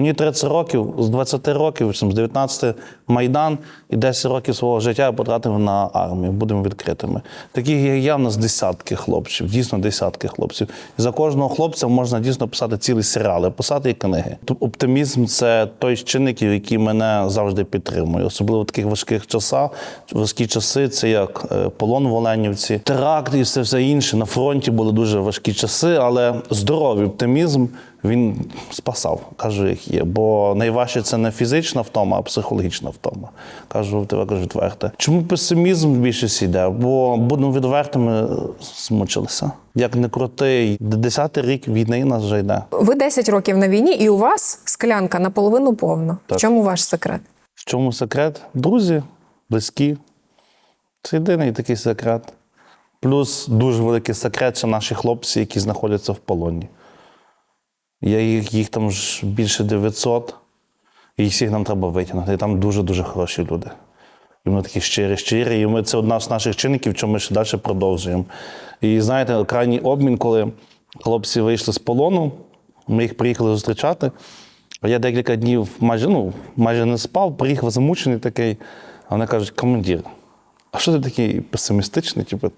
Мені 30 років, з 20 років, з 19 Майдан і 10 років свого життя я потратив на армію. Будемо відкритими. Таких я в нас десятки хлопців, дійсно десятки хлопців. І за кожного хлопця можна дійсно писати цілі серіали, писати і книги. Оптимізм це той з чинників, який мене завжди підтримує. Особливо в таких важких часах. Важкі часи це як е, полон в Оленівці, теракт і все, все інше. На фронті були дуже важкі часи, але здоровий оптимізм він спасав, кажу, як є. Бо найважче це не фізична втома, а психологічна втома. Кажу, тебе кажу відверто. Чому песимізм більшість йде? Бо будемо відвертими, змучилися. Як не крутий, десятий рік війни нас вже йде. Ви 10 років на війні, і у вас склянка наполовину повна. Так. В чому ваш секрет? В чому секрет? Друзі, близькі. Це єдиний такий секрет. Плюс дуже великий секрет це наші хлопці, які знаходяться в полоні. Я їх, їх там ж більше 900, і всіх нам треба витягнути. Там дуже-дуже хороші люди. І вони такі щирі, щирі. І ми, це одна з наших чинників, що ми ще далі продовжуємо. І знаєте, крайній обмін, коли хлопці вийшли з полону, ми їх приїхали зустрічати. А я декілька днів майже, ну, майже не спав, приїхав замучений такий. А вони кажуть, командир, а що ти такий песимістичний? Типу,